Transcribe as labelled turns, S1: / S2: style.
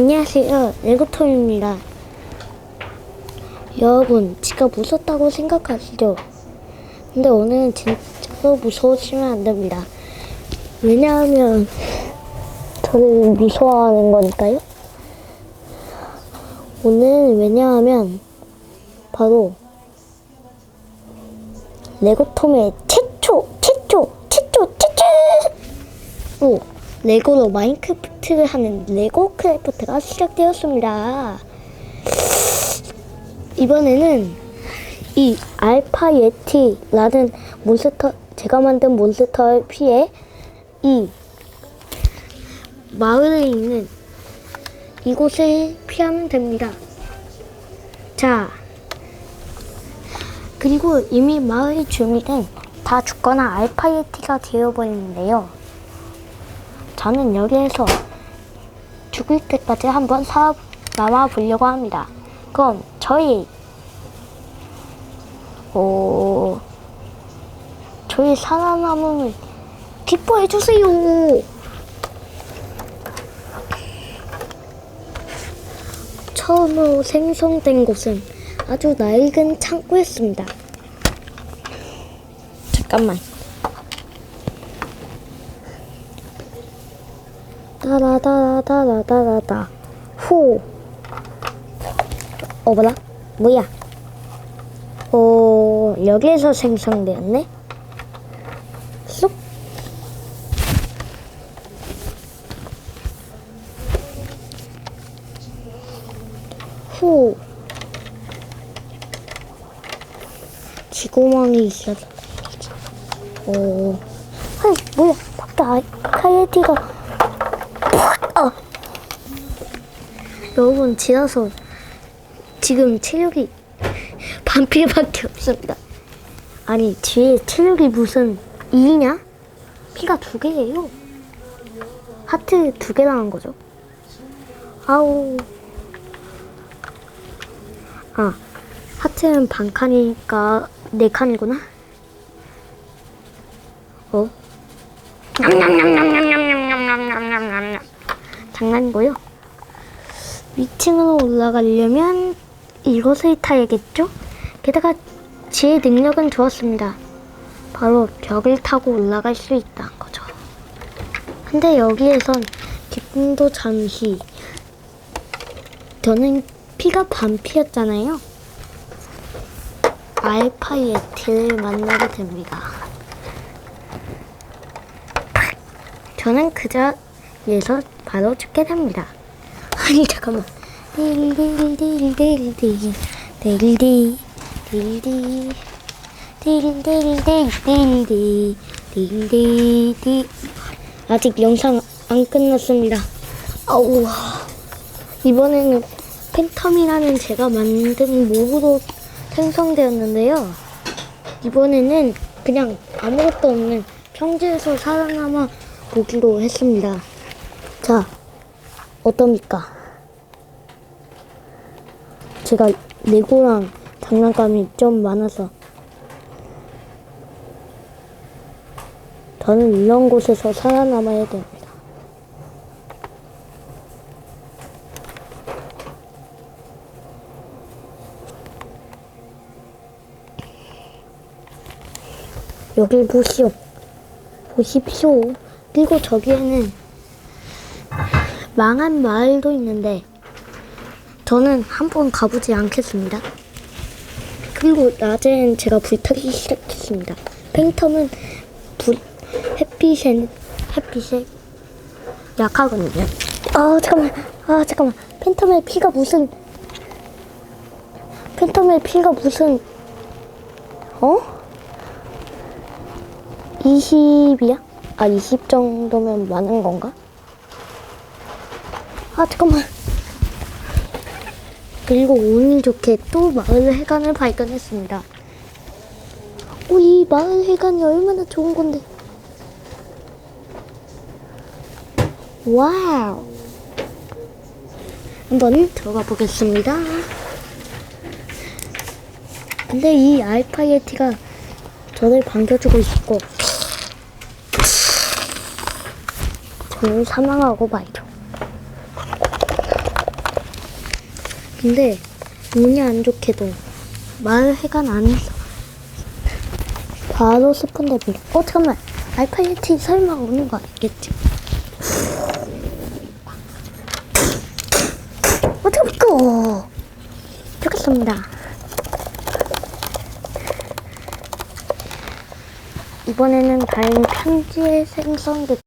S1: 안녕하세요. 레고톰입니다. 여러분, 지가 무섭다고 생각하시죠? 근데 오늘은 진짜로 무서우시면 안 됩니다. 왜냐하면 저를 미소하는 거니까요. 오늘 왜냐하면 바로 레고톰의 최초, 최초, 최초, 최초! 레고로 마인크래프트를 하는 레고 크래프트가 시작되었습니다. 이번에는 이 알파 예티라는 몬스터 제가 만든 몬스터를 피해 이 마을에 있는 이곳을 피하면 됩니다. 자, 그리고 이미 마을 주민은 다 죽거나 알파 예티가 되어버리는데요. 저는 여기에서 죽을 때까지 한번 사 남아 보려고 합니다. 그럼 저희 오 저희 살아남음을 기뻐해 주세요. 처음으로 생성된 곳은 아주 낡은 창고였습니다. 잠깐만. 따라따라따라따라따 후 어머나 뭐야 어 여기에서 생성되었네 쏙 후. 지구멍이 있어서. 오. 아이, 뭐야. 밖에 아, 카이에티가. 아. 여러분, 지나서 지금 체력이 반피밖에 없습니다. 아니, 뒤에 체력이 무슨 2냐? 피가 두 개예요. 하트 두 개 나온 거죠. 아우. 아, 하트는 반 칸이니까 네 칸이구나. 어? 장난이고요. 위층으로 올라가려면 이것을 타야겠죠? 게다가 제 능력은 좋았습니다. 바로 벽을 타고 올라갈 수 있다는 거죠. 근데 여기에선 기쁨도 잠시 저는 피가 반피였잖아요. 알파 예티를 만나게 됩니다. 저는 그 자리에서 바로 죽게 됩니다. 아니 잠깐만. 딜딜딜딜딜딜 딜디 딜디 딜딜딜딜딜 딜디디 아직 영상 안 끝났습니다. 아우 이번에는 팬텀이라는 제가 만든 몹으로 생성되었는데요. 이번에는 그냥 아무것도 없는 평지에서 살아남아 보기로 했습니다. 자, 어떻습니까? 제가 레고랑 장난감이 좀 많아서 저는 이런 곳에서 살아남아야 됩니다. 여길 보시오. 보십시오. 그리고 저기에는 망한 마을도 있는데 저는 한 번 가보지 않겠습니다. 그리고 낮엔 제가 불타기 시작했습니다. 팬텀은 불 햇빛에 햇빛에 약하거든요. 아 잠깐만, 아 잠깐만. 팬텀의 피가 무슨 팬텀의 피가 무슨 어? 20이야? 아, 20 정도면 많은 건가? 아, 잠깐만. 그리고 운이 좋게 또 마을 해관을 발견했습니다. 오, 이 마을 해관이 얼마나 좋은 건데. 와우. 한번 들어가 보겠습니다. 근데 이 알파 예티가 저를 반겨주고 있고 저는 사망하고 말죠. 근데 운이 안 좋게도 마을 회관 안에서 바로 스폰 데뷔. 어 잠깐만 알파 예티 설마 오는 거 아니겠지? 어 잠깐 죽겠습니다. 이번에는 다행히 편지의 생성도